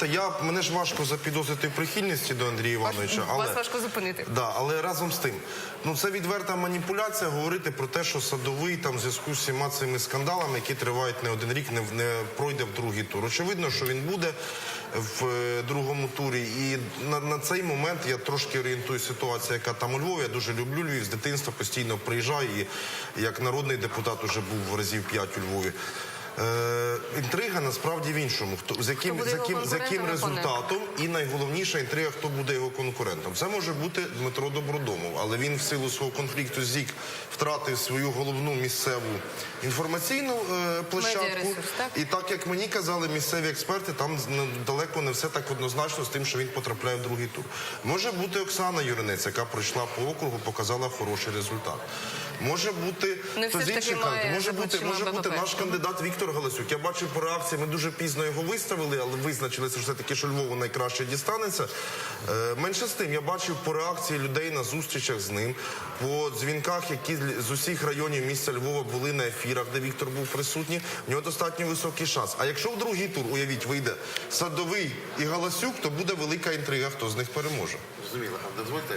знаєте, я мене ж важко запідозрити в прихильності до Андрія Івановича, але Вас важко зупинити. Да, але разом з тим, ну це відверта маніпуляція говорити про те, що садовий там в зв'язку з всіма цими скандалами, які тривають не один рік, не, не пройде в другий тур. Очевидно, що він буде в е, другому турі. І на, на цей момент я трошки орієнтую ситуацію, яка там у Львові. Я дуже люблю Львів з дитинства постійно приїжджаю. І як народний депутат уже був разів п'ять у Львові. Е, інтрига насправді в іншому. Хто з яким, з ким яким, з яким результатом і найголовніша інтрига, хто буде його конкурентом. Це може бути Дмитро Добродомов, але він в силу свого конфлікту з ЗІК втратив свою головну місцеву інформаційну е, площадку. Так? І так як мені казали місцеві експерти, там ну, далеко не все так однозначно з тим, що він потрапляє в другий тур. Може бути Оксана Юринець, яка пройшла по округу, показала хороший результат. Може бути хтось інший кандидат. Може бути, може бути наш кандидат Віктор Галасюк. Я бачив по реакції, ми дуже пізно його виставили, але визначилися що все-таки, що Львову найкраще дістанеться. Е, менше з тим, я бачив по реакції людей на зустрічах з ним, по дзвінках, які з усіх районів міста Львова були на ефірах, де Віктор був присутній. В нього достатньо високий шанс. А якщо в другий тур, уявіть, вийде Садовий і Галасюк, то буде велика інтрига, хто з них переможе. Зрозуміло. Дозвольте,